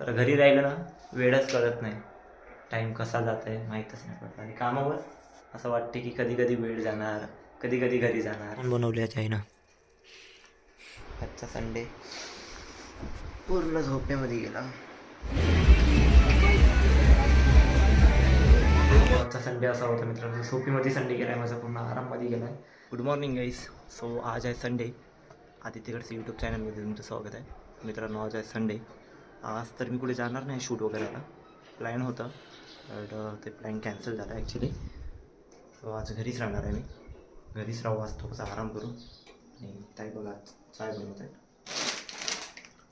तर घरी राहिलं ना वेळच कळत नाही. टाईम कसा जात आहे माहीतच नाही पडत. आणि कामावर असं वाटते की कधी कधी वेळ जाणार कधी कधी घरी जाणार. बनवले आहे ना आजचा संडे पूर्ण झोपेमध्ये गेला. आजचा संडे असा होता मित्रांनो. झोपीमध्ये संडे गेला आहे माझा पूर्ण आराममध्ये गेला आहे गुड मॉर्निंग गाईस सो आज आहे संडे आदित्यगडचं यूट्यूब चॅनलमध्ये तुमचं स्वागत आहे. मित्रांनो आज आहे संडे आज तर मी कुठे जाणार नाही शूट वगैरेला प्लॅन होतं बट ते प्लॅन कॅन्सल झालं ॲक्च्युली सो आज घरीच राहणार आहे मी. घरीच राहू आज थोडासा आराम करू. आणि ताई बघा चाय बनवत आहे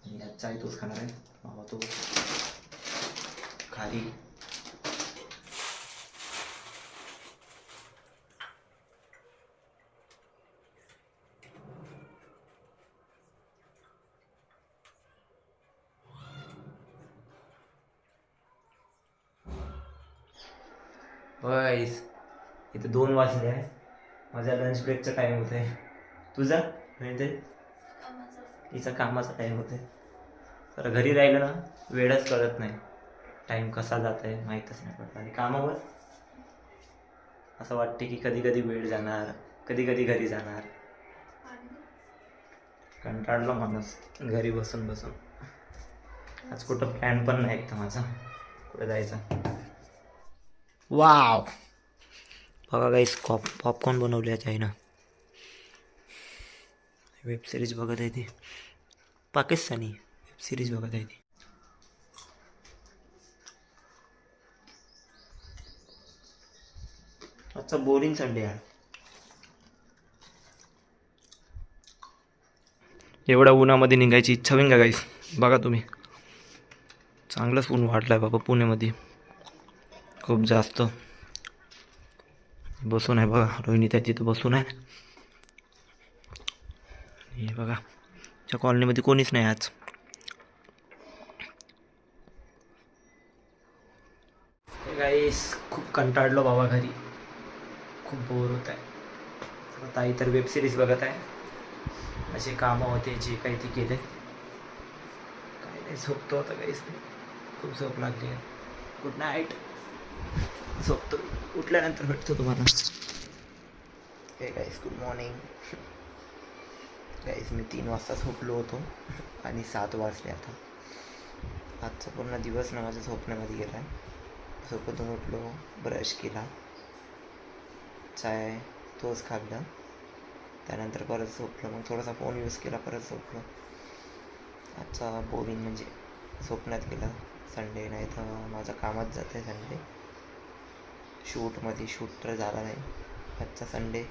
आणि आज चाय तोच खाणार आहे. मावा तो खारी बस. इथे दोन वाजले आहे माझा लंच ब्रेकचा टाईम होत आहे तुझा? म्हणजे तिचा कामाचा टाईम आहे तर घरी राहिलं ना वेळच कळत नाही. टाईम कसा जात आहे माहीतच नाही पडत. आणि कामावर? असं वाटते की कधी कधी वेळ जाणार कधी कधी घरी जाणार. कंटाळलो माणूस. घरी बसून बसून आज कुठं प्लॅन पण नाही तर माझा. कुठं जायचा? वाव बघा गाईस कॉप पॉपकॉर्न बनवले आहे चायना. वेब सिरीज बघत आहे ती. पाकिस्तानी वेब सिरीज बघत आहे ती. आजचा बोरिंग संडे आहे एवढ्या उन्हामध्ये निघायची इच्छा होईन का गाईस बघा तुम्ही. चांगलंच ऊन वाढलं आहे बाबा पुण्यामध्ये. खूप जास्त बसून आहे बघा रोहिणी तिथं बसून हे बघा त्या कॉलनीमध्ये कोणीच नाही आज गाईस खूप कंटाळलो बाबा घरी खूप बोर होत आहे ताई वेब सिरीज बघत आहे असे कामं होते जे काही ते केले काय नाही झोपतो आता काहीच नाही खूप झोप गुड नाईट झोपतो. उठल्यानंतर भेटतो तुम्हाला. हे गाईस गुड मॉर्निंग गाईस मी तीन वाजता झोपलो होतो आणि सात वाजले आता. आजचा पूर्ण दिवस ना माझ्या झोपण्यामध्ये गेला आहे झोपतून उठलो ब्रश केला चाय तोच खाल्ला. त्यानंतर परत झोपलो. मग थोडासा फोन यूज केला परत झोपलो. आजचा बोरिंग म्हणजे झोपण्यात गेला. संडे नाही तर माझं कामात जातं आहे संडे शूटमध्ये शूट तर झाला नाही. आजचा संडे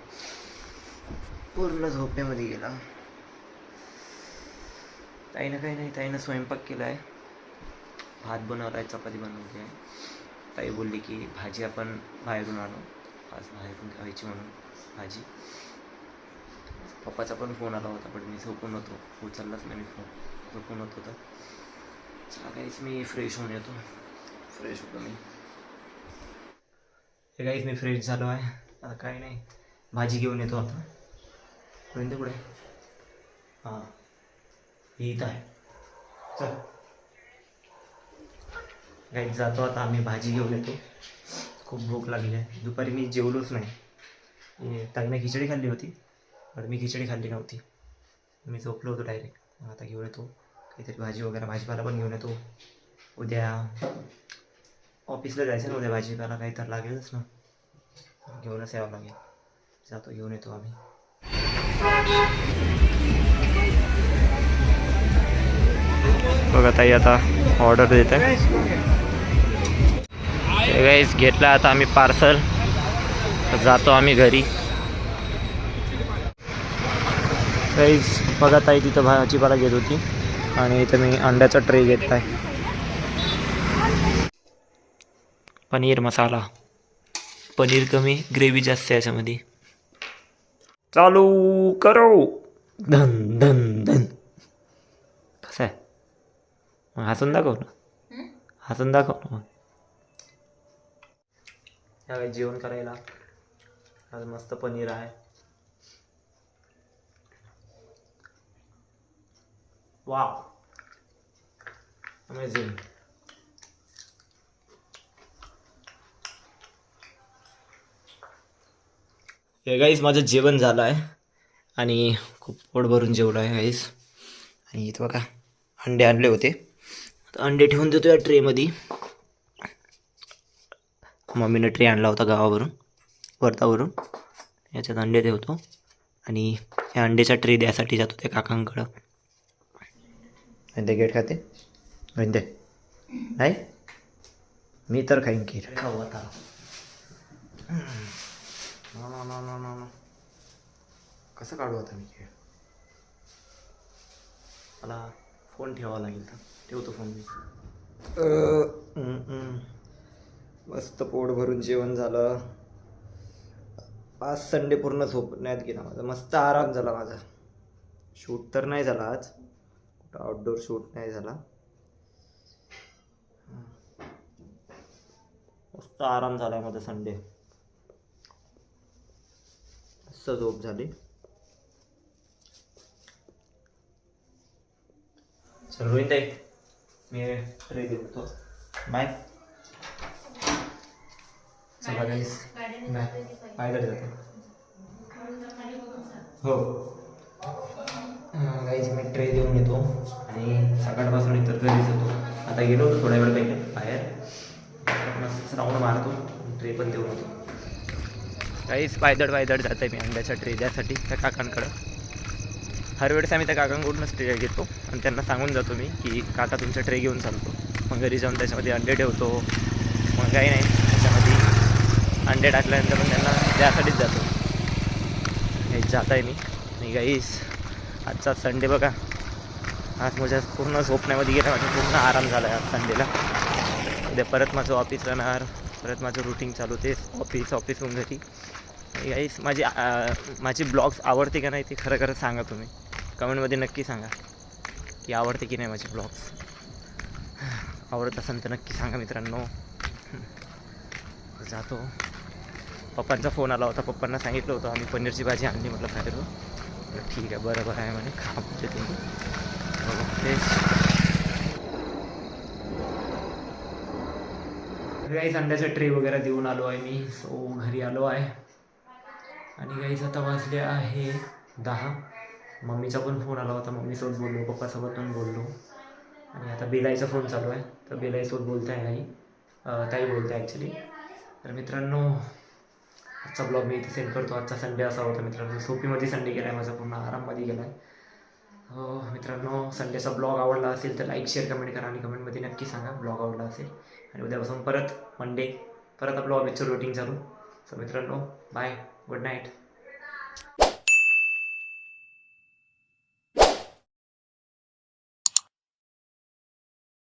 पूर्ण झोपेमध्ये गेला. ताईनं काही नाही ताईनं स्वयंपाक केला आहे भात बनवला आहे चपाती बनवली आहे ताई बोलली की भाजी आपण बाहेरून आणू. आज बाहेरून खायची म्हणून भाजी. पप्पाचा पण फोन आला होता पण मी झोपून होतो. उचललाच नाही मी फोन झोपून होत होता चला काहीच मी फ्रेश होऊन येतो. फ्रेश होतो मी. हे काहीच मी फ्रेश झालो आहे. आता काय नाही. भाजी घेऊन येतो आता. कोणते कुठे हां. ही इथं आहे. चल. काही जातो आता आम्ही. भाजी घेऊन येतो. खूप भूक लागली आहे. दुपारी मी जेवलोच नाही. हे ताईनं खिचडी खाल्ली होती पण मी खिचडी खाल्ली नव्हती. मी झोपलो होतो डायरेक्ट आता घेऊन येतो. काहीतरी भाजी वगैरे भाजीपाला पण घेऊन येतो. उद्या. ऑफिसला जायचं ना उद्या भाजीपाला काही तर लागेलच ना. घेऊनच यावं लागेल. जातो घेऊन येतो आम्ही. बघा ताई आता ऑर्डर देत. आहे गाईस घेतला आता आम्ही पार्सल जातो आम्ही घरी. गाईस बघा ताई तिथं भाजीपाला घेत होती. आणि इथं मी अंड्याचा ट्रे घेतला आहे पनीर मसाला. पनीर कमी ग्रेव्ही जास्त आहे याच्यामध्ये. चालू करो. धन धन धन. कसं आहे? मग हसून दाखव ना. हसून दाखव ना मग. यावेळी जेवण करायला. आज मस्त पनीर आहे. वाव अमेझिंग हे गाईस माझं जेवण झालं आहे आणि खूप पोट भरून जेवलं आहे गाईस आणि इथं बघा अंडे आणले होते. अंडे ठेवून देतो या ट्रेमध्ये मम्मीनं ट्रे आणला होता गावावरून वर्तावरून याच्यात अंडे ठेवतो. आणि या अंड्याचा ट्रे द्यासाठी जातो त्या काकांकडं. अंडे गेट खाते. अंडे नाही? मी तर खाईन की खाऊ आता. ना ना ना ना ना कसं काढू आता मी खेळ? मला फोन ठेवावा लागेल तर. ठेवतो फोन मी. मस्त पोट भरून जेवण झालं. आज संडे पूर्ण झोपण्यात गेला माझा. मस्त आराम झाला माझा. शूट तर नाही झाला आज. कुठं आउटडोर शूट नाही झाला. मस्त आराम झाला माझा संडे झोप झाली. चल रोहित आहे मी ट्रे देतो बाय. चला गाईस पायदळ जाते. हो. गाईज मी ट्रे देऊन येतो आणि सकाळपासून इतर घरीच होतो. आता गेलो होतो थोड्या वेळ पहिले बाहेर. मस्त राऊंड मारतो. ट्रे पण देऊन येतो. काहीच पायदळ पायदळ जात आहे मी अंड्याच्या ट्रे त्या काकांकडं. हर वेळेस आम्ही त्या काकांकडूनच ट्रे घेतो आणि त्यांना सांगून जातो मी की काका तुमचा ट्रे घेऊन चालतो. मग घरी जाऊन त्याच्यामध्ये अंडे ठेवतो. मग काही नाही त्याच्यामध्ये अंडे टाकल्यानंतर मग त्यांना त्यासाठीच जातो. हे जात आहे मी. आणि गाईस आजचा संडे बघा. आज माझ्या पूर्ण झोपण्यामध्ये गेला माझा पूर्ण आराम झाला आहे आज संडेला. उद्या परत माझं ऑफिस राहणार परत माझं रुटीन चालू ते ऑफिस ऑफिसहून घरी. गाईस माझी माझे ब्लॉग्स आवडते का नाही ते खरं खरं सांगा तुम्ही. कमेंटमध्ये नक्की सांगा. की आवडते की नाही माझे ब्लॉग्स आवडत असेल तर नक्की सांगा मित्रांनो. जातो. पप्पांचा फोन आला होता. पप्पांना सांगितलं होतं आम्ही पनीरची भाजी आणली. म्हटलं खायला ठीक आहे बरं बरं आहे. म्हणे खा. म्हणजे तुम्ही बघा, तेच गाईस अंड्याचा ट्रे वगैरे देऊन आलो आहे मी. सो घरी आलो आहे. आणि गाईस आता वाजले आहे दहा. मम्मीचा पण फोन आला होता. मम्मीसोबत बोललो पप्पासोबत पण बोललो. आणि आता बिलाईचा फोन चालू आहे. तर बिलाईसोबत बोलत आहे आई. ताई ताई बोलते ॲक्च्युली तर मित्रांनो आजचा ब्लॉग मी इथे सेंड करतो. आजचा संडे असा होता मित्रांनो. सोपीमध्ये संडे गेला आहे माझा पूर्ण. आराममध्ये गेला आहे हो, मित्रांनो संडेचा ब्लॉग आवडला असेल तर लाईक शेअर कमेंट करा आणि कमेंटमध्ये नक्की सांगा ब्लॉग आवडला असेल. आणि उद्यापासून परत मंडे परत आपलं ऑफिसचं रुटीन चालू. सो मित्रांनो बाय गुड नाईट